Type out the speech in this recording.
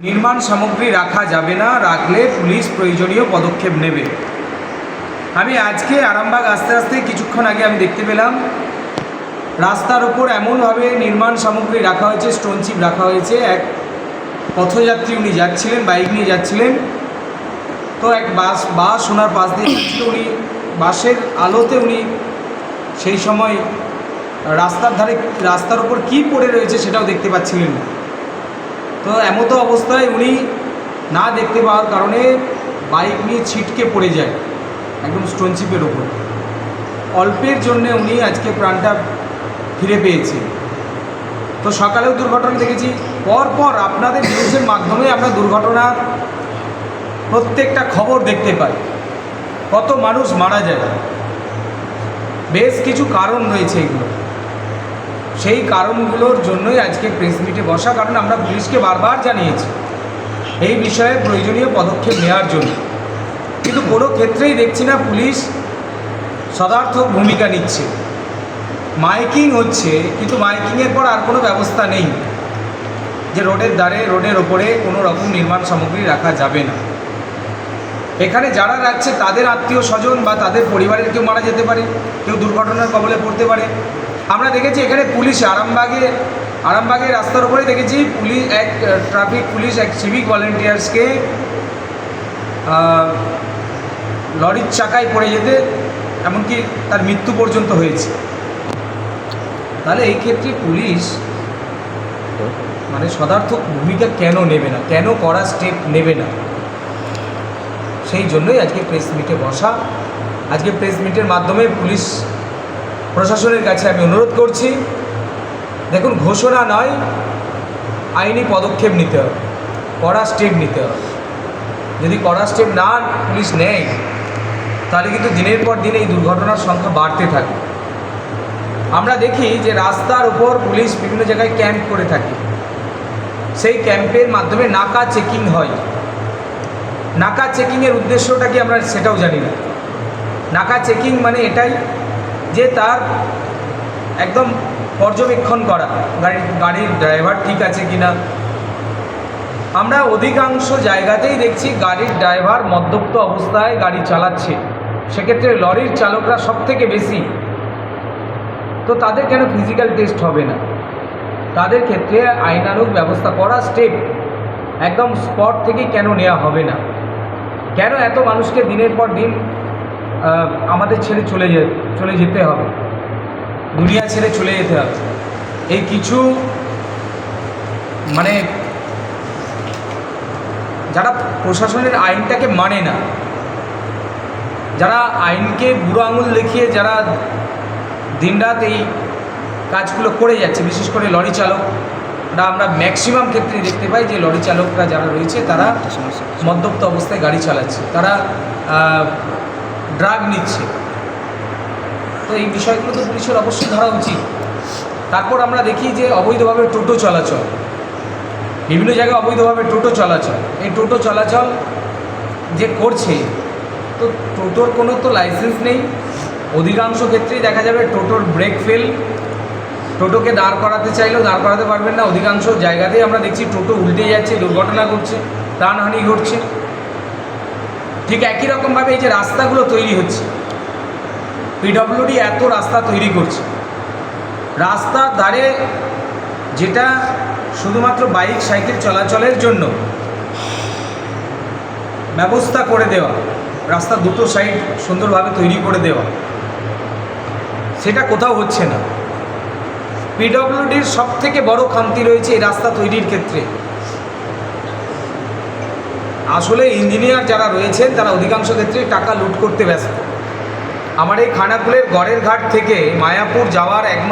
নির্মাণ সামগ্রী রাখা যাবে না, রাখলে পুলিশ প্রয়োজনীয় পদক্ষেপ নেবে। আমি আজকে আরামবাগ আস্তে আস্তে কিছুক্ষণ আগে আমি দেখতে পেলাম, রাস্তার ওপর এমনভাবে নির্মাণ সামগ্রী রাখা হয়েছে, স্টোন চিপ রাখা হয়েছে। এক পথযাত্রী উনি যাচ্ছিলেন, বাইক নিয়ে যাচ্ছিলেন। তো এক বাস বাস ওনার পাশ দিয়ে যাচ্ছিল, উনি বাসের আলোতে উনি সেই সময় রাস্তার ধারে, রাস্তার ওপর কী পড়ে রয়েছে সেটাও দেখতে পাচ্ছিলেন না। তো এমতো অবস্থায় উনি না দেখতে পাওয়ার কারণে বাইক নিয়ে ছিটকে পড়ে যায়, একদম স্টোন চিপের ওপর। অল্পের জন্য উনি আজকে প্রাণটা ফিরে পেয়েছে। তো সকালেও দুর্ঘটনা দেখেছি, পরপর আপনাদের নিউজের মাধ্যমে আমরা দুর্ঘটনার প্রত্যেকটা খবর দেখতে পাই। কত মানুষ মারা যায়। বেশ কিছু কারণ রয়েছে এগুলো সেই কারণগুলোর জন্যই আজকে প্রেস মিটে বসা, কারণ আমরা পুলিশকে বারবার জানিয়েছি এই বিষয়ে প্রয়োজনীয় পদক্ষেপ নেওয়ার জন্য। কিন্তু কোনো ক্ষেত্রেই দেখছি না পুলিশ সদার্থক ভূমিকা নিচ্ছে। মাইকিং হচ্ছে, কিন্তু মাইকিংয়ের পর আর কোনো ব্যবস্থা নেই যে রোডের দ্বারে রোডের ওপরে কোনো রকম নির্মাণ সামগ্রী রাখা যাবে না। এখানে যারা রাখছে তাদের আত্মীয় স্বজন বা তাদের পরিবারের কেউ মারা যেতে পারে, কেউ দুর্ঘটনার কবলে পড়তে পারে। আমরা দেখেছি এখানে পুলিশ আরামবাগে আরামবাগে রাস্তার উপরে দেখেছি পুলিশ এক, ট্রাফিক পুলিশ এক সিভিক ভলেন্টিয়ার্সকে লরির চাকায় পড়ে যেতে, এমনকি তার মৃত্যু পর্যন্ত হয়েছে। তাহলে এই ক্ষেত্রে পুলিশ মানে সদার্থক ভূমিকা কেন নেবে না? কেন করা স্টেপ নেবে না? সেই জন্যই আজকে প্রেস মিটে বসা। আজকে প্রেস মিটের মাধ্যমে পুলিশ প্রশাসনের কাছে আমি অনুরোধ করছি, দেখুন ঘোষণা নয়, আইনি পদক্ষেপ নিতে হবে, কড়া স্টেপ নিতে হবে। যদি কড়া স্টেপ না পুলিশ নেয়, তাহলে কিন্তু দিনের পর দিন এই দুর্ঘটনার সংখ্যা বাড়তে থাকে আমরা দেখি যে রাস্তার উপর পুলিশ বিভিন্ন জায়গায় ক্যাম্প করে থাকে। সেই ক্যাম্পের মাধ্যমে নাকা চেকিং হয়। নাকা চেকিংয়ের উদ্দেশ্যটা কি আমরা সেটাও জানি না। নাকা চেকিং মানে এটাই যে তার একদম পর্যবেক্ষণ করা, গাড়ির গাড়ির ড্রাইভার ঠিক আছে কি না আমরা অধিকাংশ জায়গাতেই দেখছি গাড়ির ড্রাইভার মদ্যপ্ত অবস্থায় গাড়ি চালাচ্ছে। সেক্ষেত্রে লরির চালকরা সব থেকে বেশি। তো তাদের কেন ফিজিক্যাল টেস্ট হবে না? তাদের ক্ষেত্রে আইনানুগ ব্যবস্থা করা স্টেপ একদম স্পট থেকে কেন নেওয়া হবে না? কেন এত মানুষকে দিনের পর দিন আমাদের ছেড়ে চলে যে, চলে যেতে হবে? দুনিয়া ছেড়ে চলে যেতে হবে। এই কিছু মানে যারা প্রশাসনের আইনটাকে মানে না, যারা আইনকে বুড়ো আঙুল দেখিয়ে যারা দিনরাত এই কাজগুলো করে যাচ্ছে, বিশেষ করে লরি চালকরা আমরা ম্যাক্সিমাম ক্ষেত্রে দেখতে পাই যে লরি চালকরা যারা রয়েছে, তারা মদ্যপ্ত অবস্থায় গাড়ি চালাচ্ছে, তারা ড্রাগ নিচ্ছে। তো এই বিষয়গুলো তো পুলিশের অবশ্যই ধরা উচিত। তারপর আমরা দেখি যে অবৈধভাবে টোটো চলাচল। বিভিন্ন জায়গায় অবৈধভাবে টোটো চলাচল। এই টোটো চলাচল যে করছে, তো টোটোর কোনো তো লাইসেন্স নেই। অধিকাংশ ক্ষেত্রেই দেখা যাবে টোটোর ব্রেক ফেল টোটোকে দাঁড় করাতে চাইলেও দাঁড় করাতে পারবেন না। অধিকাংশ জায়গাতেই আমরা দেখছি টোটো উল্টে যাচ্ছে, দুর্ঘটনা ঘটছে, প্রাণহানি ঘটছে। ঠিক একই রকমভাবে এই যে রাস্তাগুলো তৈরি হচ্ছে পিডব্লিউডি এত রাস্তা তৈরি করছে। রাস্তার ধারে যেটা শুধুমাত্র বাইক, সাইকেল চলাচলের জন্য ব্যবস্থা করে দেওয়া, রাস্তা দুটো সাইড সুন্দরভাবে তৈরি করে দেওয়া, সেটা কোথাও হচ্ছে না। পিডব্লিউডির সব থেকে বড় খামতি রয়েছে এই রাস্তা তৈরির ক্ষেত্রে। আসলে ইঞ্জিনিয়ার যারা রয়েছেন, তারা অধিকাংশ ক্ষেত্রে টাকা লুট করতে ব্যস্ত। আমার এই খানাকুলের গড়ের ঘাট থেকে মায়াপুর যাওয়ার একমাত্র